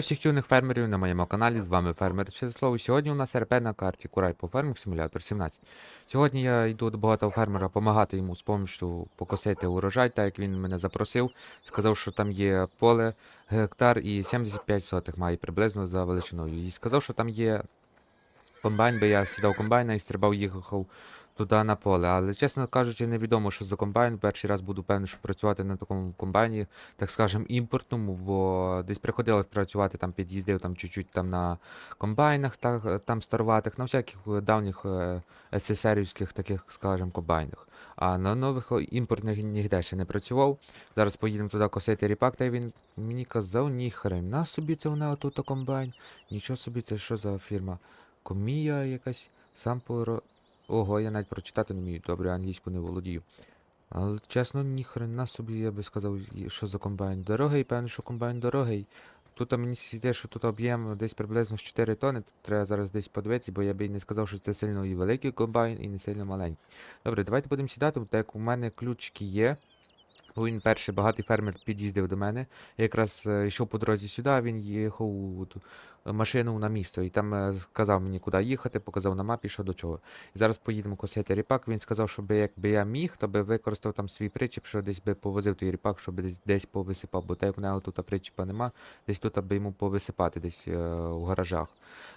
Всіх юних фермерів на моєму каналі, з вами фермер Вячеслав. Сьогодні у нас РП на карті Курай по фермінг симулятор 17. Сьогодні я йду до багатого фермера допомагати йому з допомогою покосити урожай, так як він мене запросив. Сказав, що там є поле, гектар і 75 сотих має приблизно за величиною. І сказав, що там є комбайн, бо я сідав комбайна і стрибав їхав туди на поле. Але чесно кажучи, невідомо, що за комбайн. Перший раз буду певний, що працювати на такому комбайні, так скажем, імпортному, бо десь приходилось працювати, там під'їздив там чуть-чуть там на комбайнах, так, там старуватих, на всяких е, давніх е, СССРівських таких, скажем, комбайнах. А на нових імпортних ніде ще не працював. Зараз поїдемо туди косити ріпак, та він мені казав, ні хрена собі це вона отут комбайн. Нічого собі, це що за фірма? Комія якась, сам поро. Ого, я навіть прочитати не вмію, добре, англійську не володію. Але чесно, ніхрена собі, я би сказав, що за комбайн дорогий, певно, що комбайн дорогий. Тут мені здається, що тут об'єм десь приблизно 4 тони. Треба зараз десь подивитися, бо я би і не сказав, що це сильно і великий комбайн, і не сильно маленький. Добре, давайте будемо сідати, так як у мене ключики є. Бо Він перший багатий фермер під'їздив до мене. Я якраз е, йшов по дорозі сюди, він їхав машину на місто. І там е, сказав мені, куди їхати, показав на мапі, що до чого. І зараз поїдемо косити ріпак. Він сказав, що би якби я міг, то би використав там свій причіп, що десь би повозив той ріпак, щоб десь, десь повисипав. Бо так як у нього тут причіпа нема, десь тут би йому повисипати, десь е, у гаражах.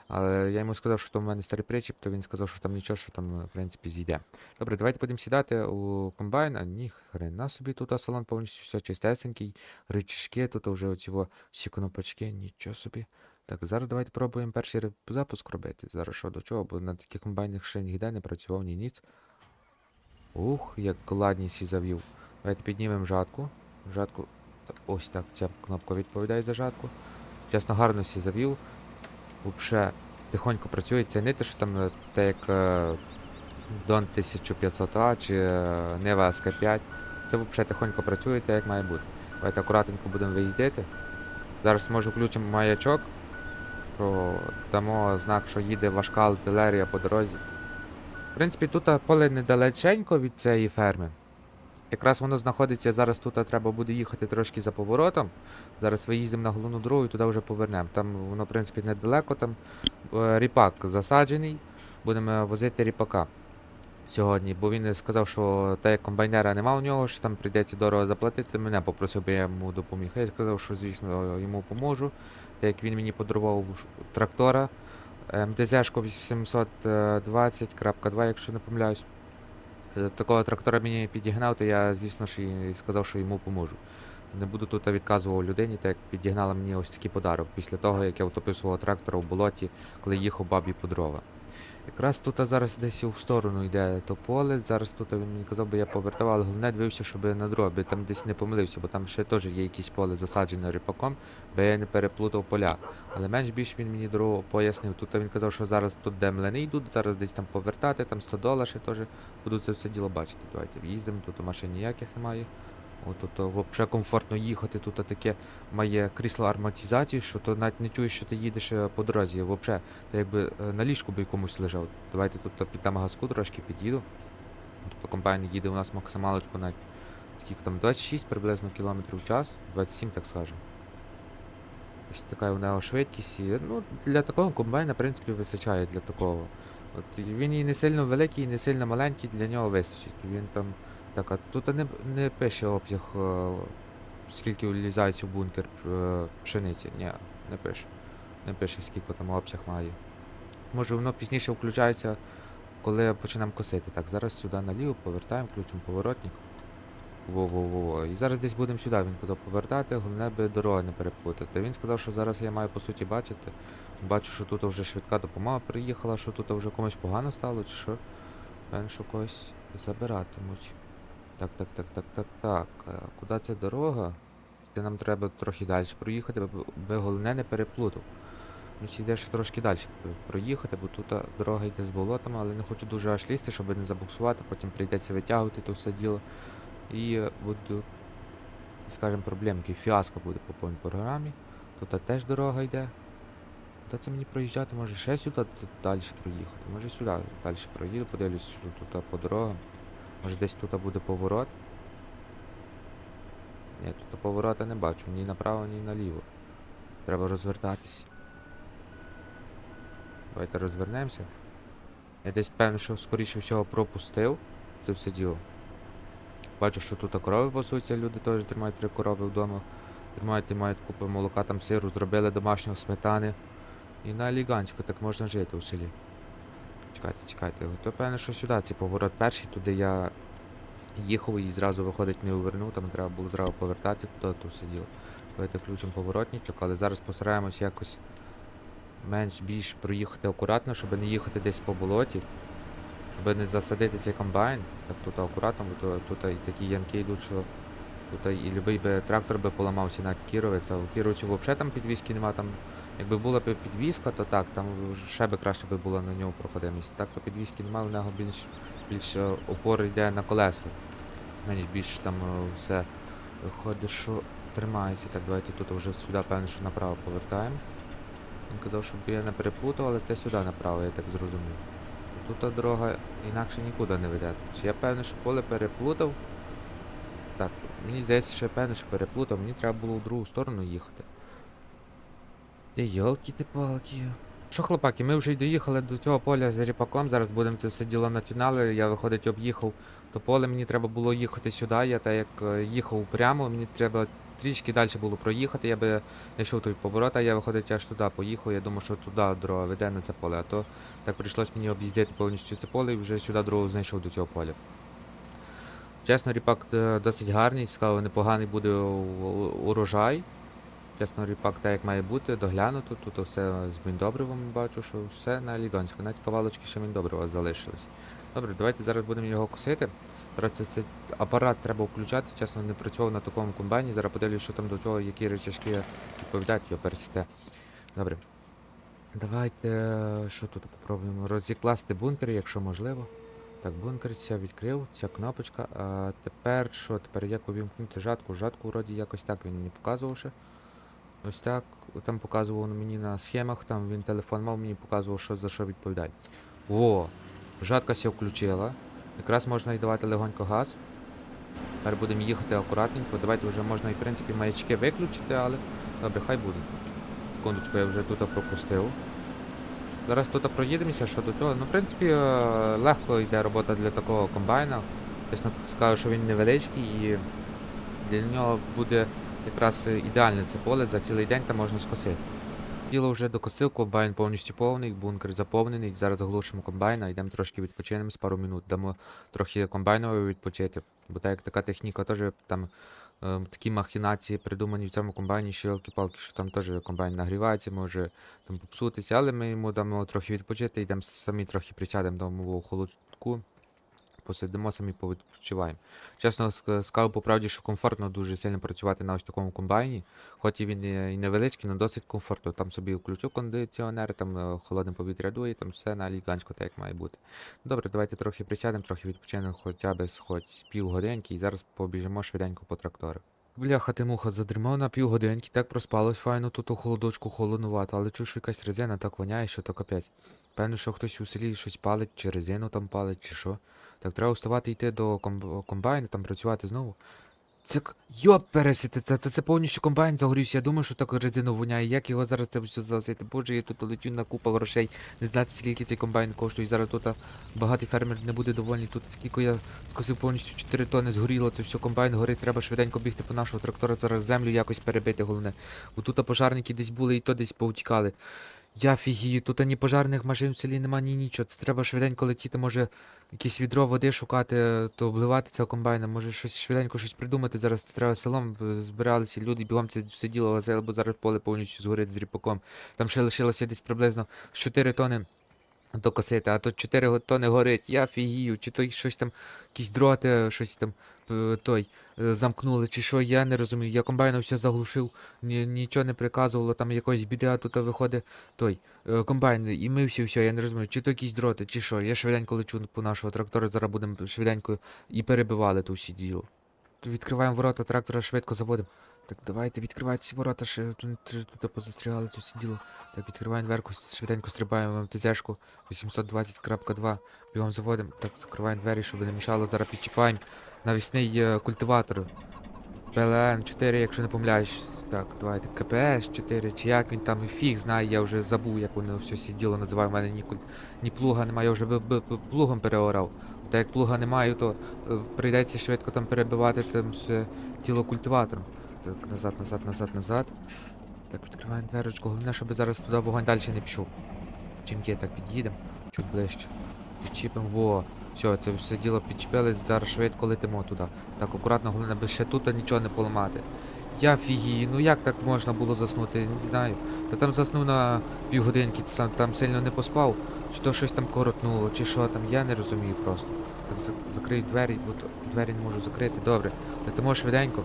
Але я йому сказав, що там в мене старий причіп, то він сказав, що там нічого, що там, е, в принципі, зійде. Добре, давайте будемо сідати у комбайн, а ні, хрена собі тут салон повністю все чистесенький, рычажки, тут вже оці всі кнопочки, нічого собі. Так, зараз давайте пробуємо перший запуск робити. Зараз що до чого, бо на таких комбайнах ще ніде не працював ні ніц. Ух, як ладність і завів. Давайте піднімемо жатку. Жатку. Ось так, ця кнопка відповідає за жатку. Чесно, гарно сі завів. Взагалі, тихонько працює. Це не те, що там е, те, як е, Дон 1500А чи е, Нива СК5. Це взагалі тихонько працює, так як має бути. Давайте акуратненько будемо виїздити. Зараз може включимо маячок. Про дамо знак, що їде важка артилерія по дорозі. В принципі, тут поле недалеченько від цієї ферми. Якраз воно знаходиться зараз тут треба буде їхати трошки за поворотом. Зараз виїздимо на головну дорогу і туди вже повернемо. Там воно, в принципі, недалеко, там е, ріпак засаджений. Будемо возити ріпака сьогодні, бо він сказав, що та як комбайнера нема у нього, що там прийдеться дорого заплатити. Мене попросив, би я йому допоміг. Я сказав, що звісно йому поможу. Так як він мені подарував трактора МТЗ-шко 820.2, якщо не помиляюсь. Е, Такого трактора мені підігнав, то я, звісно ж, і сказав, що йому поможу. Не буду тут відказував людині, так як підігнала мені ось такий подарок після того, як я утопив свого трактора у болоті, коли їхав бабі по дрова. Якраз тут зараз десь у сторону йде то поле. Зараз тут він мені казав, би я повертав, але головне дивився, щоб на дроби там десь не помилився, бо там ще теж є якісь поле засаджене ріпаком, бо я не переплутав поля. Але менш більш він мені дорогу пояснив. Тут він казав, що зараз тут де млини йдуть, зараз десь там повертати, там 100 доларів ще теж буду це все діло бачити. Давайте в'їздимо, тут машин ніяких немає. От тут взагалі комфортно їхати, тут таке має крісло арматизацію, що то навіть не чуєш, що ти їдеш е, по дорозі. Взагалі, ти якби е, на ліжку би якомусь лежав. Давайте тут піддам газку трошки під'їду. Тобто комбайн їде у нас максималочку навіть скільки там 26 приблизно кілометрів в час, 27, так скажемо. Ось така у нього швидкість. І, ну, для такого комбайна, в принципі, вистачає для такого. От він і не сильно великий, і не сильно маленький, для нього вистачить. Він там. Так, а тут не, не пише обсяг, е, скільки влізається в бункер е, пшениці. Ні, не пише. Не пише, скільки там обсяг має. Може воно пізніше включається, коли почнемо косити. Так, зараз сюди наліво повертаємо, включимо поворотник. Во-во-во. І зараз десь будемо сюди, він куди повертати, головне би дороги не переплутати. Він сказав, що зараз я маю по суті бачити. Бачу, що тут вже швидка допомога приїхала, що тут вже комусь погано стало, чи що. Певно, що когось забиратимуть. Так, так, так, так, так, так. Е, Куди ця дорога? Де нам треба трохи далі проїхати, бо би головне не переплутав. Ну, йде ще трошки далі проїхати, бо тут дорога йде з болотами, але не хочу дуже аж лізти, щоб не забуксувати, потім прийдеться витягувати то все діло. І е, буду, скажімо, проблемки. Фіаско буде по повній програмі. Тут теж дорога йде. Куди це мені проїжджати? Може ще сюди далі проїхати? Може сюди далі проїду, подивлюсь, що тут по дорогам. Може десь тут буде поворот. Ні, тут поворота не бачу, ні направо, ні наліво. Треба розвертатись. Давайте розвернемося. Я десь певно, що скоріше всього пропустив це все діло. Бачу, що тут корови пасуться, люди теж тримають три корови вдома. Тримають і мають купу молока, там сиру, зробили домашнього сметани. І на елегантську так можна жити у селі. Чекайте, чекайте. То певно, що сюди цей поворот перший, туди я їхав і зразу виходить не увернув, там треба було зразу повертати, то то все діло. Давайте включимо поворотничок, але зараз постараємось якось менш більш проїхати акуратно, щоб не їхати десь по болоті, щоб не засадити цей комбайн. Так тут акуратно, бо тут і такі янки йдуть, що тут і любий би трактор би поламався навіть кіровець, а у кіровцю взагалі там підвіски нема, там якби була б підвіска, то так, там ще би краще би була на нього проходимість. Так то підвіски немає, в нього більш, більш е, опор йде на колеса. Менш більш там е, все виходить, що тримається. Так, давайте тут вже сюди, певно, що направо повертаємо. Він казав, щоб я не переплутав, але це сюди направо, я так зрозумів. Тут дорога інакше нікуди не веде. Чи я певний, що поле переплутав? Так, мені здається, що я певний, що переплутав, мені треба було в другу сторону їхати. Ти йолки ти палки. Що, хлопаки, ми вже й доїхали до цього поля з ріпаком, зараз будемо це все діло натінали. Я виходить об'їхав то поле, мені треба було їхати сюди. Я так як е, їхав прямо, мені треба трішки далі було проїхати, я би знайшов той поворот, а я виходить аж туди поїхав. Я думав, що туди дорога веде на це поле, а то так прийшлось мені об'їздити повністю це поле і вже сюди дорогу знайшов до цього поля. Чесно, ріпак е, досить гарний, сказав, непоганий буде урожай. Чесно, ріпак так як має бути, доглянуто, тут все з міндобривом бачу, що все на елегантську, навіть кавалочки ще міндобрива залишились. Добре, давайте зараз будемо його косити. Зараз це, це апарат треба включати, чесно, не працював на такому комбайні. Зараз подивлюсь, що там до чого, які речашки відповідають, його пересіте. Добре. Давайте, е, що тут попробуємо? Розікласти бункер, якщо можливо. Так, бункер ця відкрив, ця кнопочка. А тепер що? Тепер як увімкнути жатку? Жатку вроді якось так він не показував ще. Ось так. Там показував мені на схемах, там він телефон мав, мені показував, що за що відповідає. О! Жатка ся включила. Якраз можна і давати легонько газ. Тепер будемо їхати акуратненько. Давайте вже можна і в принципі маячки виключити, але добре, хай буде. Секундочку, я вже тут пропустив. Зараз тут проїдемося, що до цього. Ну, в принципі, е, легко йде робота для такого комбайна. Чесно скажу, що він невеличкий і для нього буде якраз е, ідеальне це поле за цілий день там можна скосити. Діло вже докосив, комбайн повністю повний, бункер заповнений. Зараз оглушимо комбайна, йдемо трошки відпочинемо з пару минут. Дамо трохи комбайнові відпочити. Бо так як така техніка теж там е, такі махінації придумані в цьому комбайні, що ялки-палки, що там теж комбайн нагрівається, може там попсутися, але ми йому дамо трохи відпочити, йдемо самі трохи присядемо дамо в холодку. Посидимо самі повідпочиваємо. Чесно ск- скажу по правді, що комфортно дуже сильно працювати на ось такому комбайні. Хоч і він і невеличкий, але досить комфортно. Там собі включу кондиціонер, там е, холодне повітря дує, там все на ліганську, так як має бути. Добре, давайте трохи присядемо, трохи відпочинемо хоча б хоч півгодинки і зараз побіжимо швиденько по трактору. Бляха, ти муха задрімав на півгодинки, так проспалось файно, тут у холодочку холоднувато, але чуш якась резина так воняє, що то капець. Певно, що хтось у селі щось палить, чи резину там палить, чи що. Так треба вставати йти до комб- комбайну, там працювати знову. Це к- йоп пересити, це, це, це повністю комбайн загорівся. Я думаю, що так резину воняє. Як його зараз це все засити? Боже, я тут летю на купа грошей. Не знати, скільки цей комбайн коштує. Зараз тут багатий фермер не буде довольний. Тут скільки я скосив повністю 4 тони згоріло, це все комбайн горить, треба швиденько бігти по нашого трактора, зараз землю якось перебити, головне. Бо тут пожарники десь були і то десь повтікали. Я фігію, тут ані пожарних машин в селі нема, ні нічого. Це треба швиденько летіти, може якесь відро води шукати, то обливати цього комбайна, може щось швиденько щось придумати. Зараз треба селом збиралися люди, бігом це все діло бо зараз поле повністю згорить з ріпаком. Там ще лишилося десь приблизно 4 тони докосити, а тут 4 тони горить. Я фігію, чи то щось там, якісь дроти, щось там е, той е, замкнули, чи що, я не розумію. Я комбайном все заглушив, ні, нічого не приказувало, там якоїсь біди, а тут виходить той е, комбайн, і ми всі все, я не розумію, чи то якісь дроти, чи що. Я швиденько лечу по нашого трактора, зараз будемо швиденько і перебивали ту всі діло. Відкриваємо ворота, трактора швидко заводимо. Так, давайте відкривайте ці ворота, ще тут, позастрігали тут всі діло. Так, відкриваємо дверку, швиденько стрибаємо в МТЗшку 820.2, бігом заводимо. Так, закриваємо двері, щоб не мішало, зараз підчіпаємо навісний е, культиватор. ПЛН 4, якщо не помиляюсь. Так, давайте. КПС 4, чи як він там фіг знає, я вже забув, як воно все сиділо, називає. У мене ні, ні плуга немає, я вже би, би, би плугом переорав. Та як плуга немає, то е, прийдеться швидко там перебивати там все тіло культиватором. Так, назад, назад, назад, назад. Так, відкриваємо дверочку. Головне, щоб зараз туди вогонь далі не пішов. Чим є, так під'їдемо. Чуть ближче. Підчіпимо, во. Все, це все діло підчепили, зараз швидко летимо туди. Так, акуратно, головне, без ще тут нічого не поламати. Я фігію, ну як так можна було заснути, не знаю. Та там заснув на півгодинки, сам там сильно не поспав, чи то щось там коротнуло, чи що там, я не розумію просто. Так закрию двері, бо двері не можу закрити. Добре. Летимо швиденько.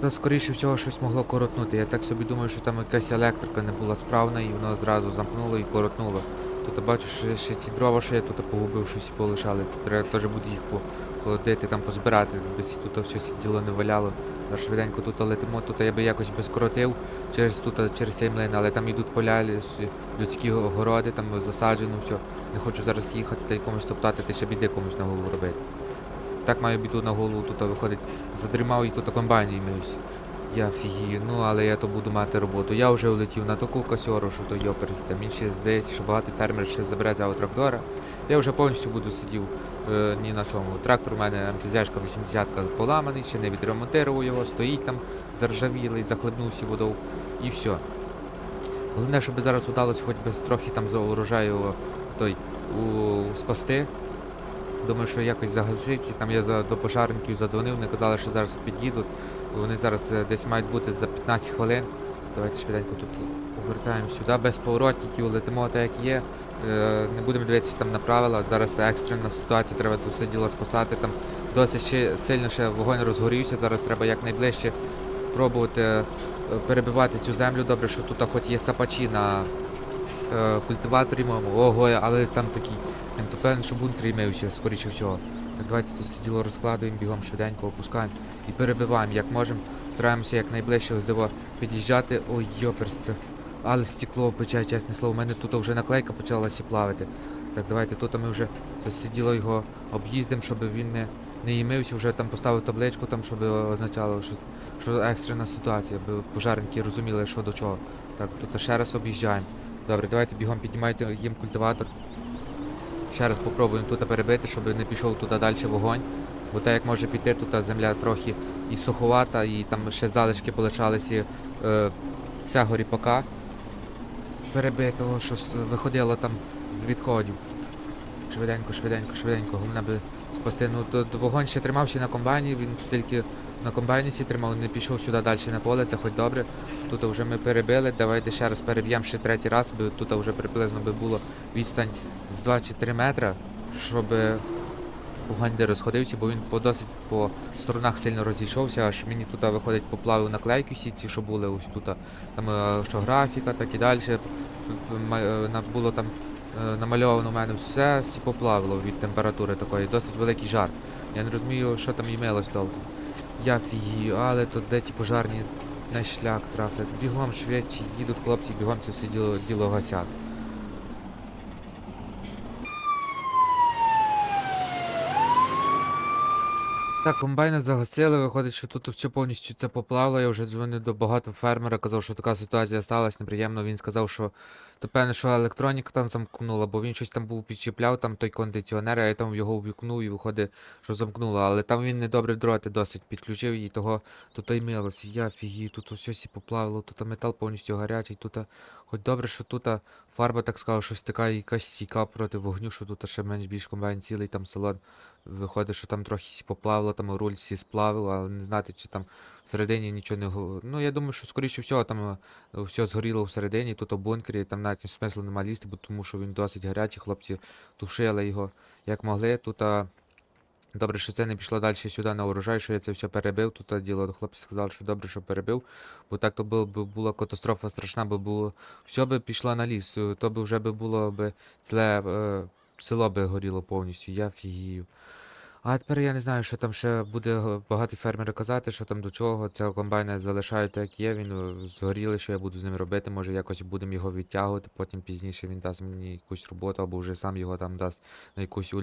Та скоріше всього щось могло коротнути. Я так собі думаю, що там якась електрика не була справна і воно зразу замкнуло і коротнуло. Тут бачу, що ще ці дрова, що я тут погубив, щось полишали. Треба теж буде їх походити, там позбирати, тут все сиділо не валяло. Та швиденько тут летимо, тут я би якось би скоротив через тут, через цей млин, але там йдуть поля, людські городи, там засаджено все. Не хочу зараз їхати та й комусь топтати, та ще біди комусь на голову робити. Так маю біду на голову, тут виходить, задрімав і тут комбайн імеюсь. Я фігію, ну але я то буду мати роботу. Я вже улетів на таку касьору, що то йоперсте. Мені ще здається, що багато фермерів ще забере цього трактора. Я вже повністю буду сидів е, ні на чому. Трактор у мене МТЗшка 80 поламаний, ще не відремонтував його, стоїть там заржавілий, захлебнувся водою і все. Головне, щоб зараз удалося хоч би трохи там за урожаю той у, спасти. Думаю, що якось загасить. Там я до пожарників задзвонив, вони казали, що зараз під'їдуть. Вони зараз е, десь мають бути за 15 хвилин. Давайте швиденько тут повертаємо сюди, без поворотників, летимо так, як є. Е, Не будемо дивитися там на правила. Зараз екстрена ситуація, треба це все діло спасати. Там досить сильно ще вогонь розгорівся. Зараз треба якнайближче пробувати е, перебивати цю землю. Добре, що тут хоч є сапачі на культиваторі моєму. Ого, але там такий. Там то певно, що бункер імевся, скоріше всього. Так давайте це все діло розкладуємо, бігом швиденько опускаємо і перебиваємо, як можемо. Стараємося якнайближче ось під'їжджати. Ой, йоперсте. Але стекло пече, чесне слово. У мене тут вже наклейка почалася плавити. Так, давайте тут ми вже це все діло його об'їздимо, щоб він не, не їмився, вже там поставив табличку, там, щоб означало, що, що екстрена ситуація, аби пожарники розуміли, що до чого. Так, тут ще раз об'їжджаємо. Добре, давайте бігом піднімайте їм культиватор. Ще раз попробуємо тут перебити, щоб не пішов туди далі вогонь. Бо так як може піти, тут земля трохи і суховата, і там ще залишки полишалися е, цього ріпака. Перебитого, що виходило там з відходів. Швиденько, швиденько, швиденько. Головне би спасти. Ну, то, вогонь ще тримався на комбайні, він тільки на комбайні сі тримав, не пішов сюди далі на поле, це хоч добре. Тут вже ми перебили, давайте ще раз переб'ємо ще третій раз, бо тут вже приблизно би було відстань з 2 чи 3 метра, щоб вогонь не розходився, бо він по досить по сторонах сильно розійшовся, аж мені тут виходить поплавив наклейки всі ці, що були ось тут. Там е, що графіка, так і далі. Було там е, намальовано в мене все, всі поплавило від температури такої, досить великий жар. Я не розумію, що там імелось толком. Я фігію, але тут де ті пожарні на шлях трафлять. Бігом швидше їдуть хлопці, бігом це все діло, діло гасять. Так, комбайна загасили, виходить, що тут все повністю це поплавило. Я вже дзвонив до багато фермера, казав, що така ситуація сталася неприємно. Він сказав, що то певне, що електроніка там замкнула, бо він щось там був підчіпляв, там той кондиціонер, а я там його ввікнув і виходить, що замкнуло. Але там він недобре дроти досить підключив і того тут й милося. Я фігію, тут все сі поплавило, тут метал повністю гарячий, тут хоч добре, що тут фарба, так сказав, щось така якась стійка проти вогню, що тут ще менш більш комбайн цілий там салон. Виходить, що там трохи поплавило, там руль всі сплавило, але не знати, чи там всередині нічого не го- Ну, я думаю, що скоріше всього там е, все згоріло всередині, тут у бункері, там навіть смислу нема лізти, бо тому що він досить гарячий, хлопці тушили його як могли. Тут а... добре, що це не пішло далі сюди на урожай, що я це все перебив. Тут а, діло хлопці сказали, що добре, що перебив, бо так то було, була катастрофа страшна, бо було все би пішло на ліс, е, то би вже би було би ціле е, село би горіло повністю, я фігію. А тепер я не знаю, що там ще буде багато фермерів казати, що там до чого. Цього комбайна залишаю так, як є. Він е, згорілий, що я буду з ним робити. Може якось будемо його відтягувати, потім пізніше він дасть мені якусь роботу, або вже сам його там дасть на якусь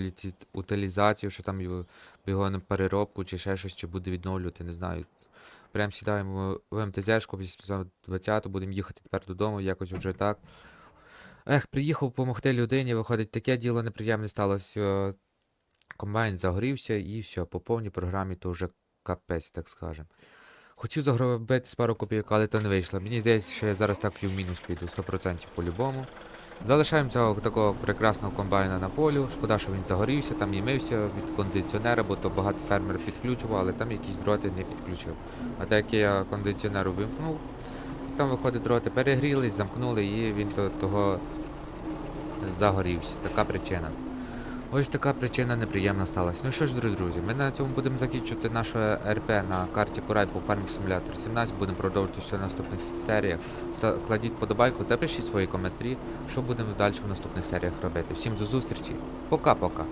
утилізацію, що там його, його на переробку чи ще щось, чи буде відновлювати, не знаю. Прям сідаємо в МТЗшку, 820, будемо їхати тепер додому, якось вже так. Ех, приїхав допомогти людині, виходить, таке діло неприємне сталося. Комбайн загорівся і все, по повній програмі то вже капець, так скажем. Хотів загробити з пару копійок, але то не вийшло. Мені здається, що я зараз так і в мінус піду, 100% по-любому. Залишаємо цього такого прекрасного комбайна на полю. Шкода, що він загорівся, там і мився від кондиціонера, бо то багато фермерів підключував, але там якісь дроти не підключив. А так як я кондиціонер увімкнув, там виходить дроти перегрілись, замкнули і він то, того загорівся. Така причина. Ось така причина неприємна сталася. Ну що ж, дорогі друзі, ми на цьому будемо закінчувати наше РП на карті Курай по Farming Simulator 17. Будемо продовжувати все в наступних серіях. Кладіть подобайку та пишіть свої коментарі, що будемо далі в наступних серіях робити. Всім до зустрічі. Пока-пока.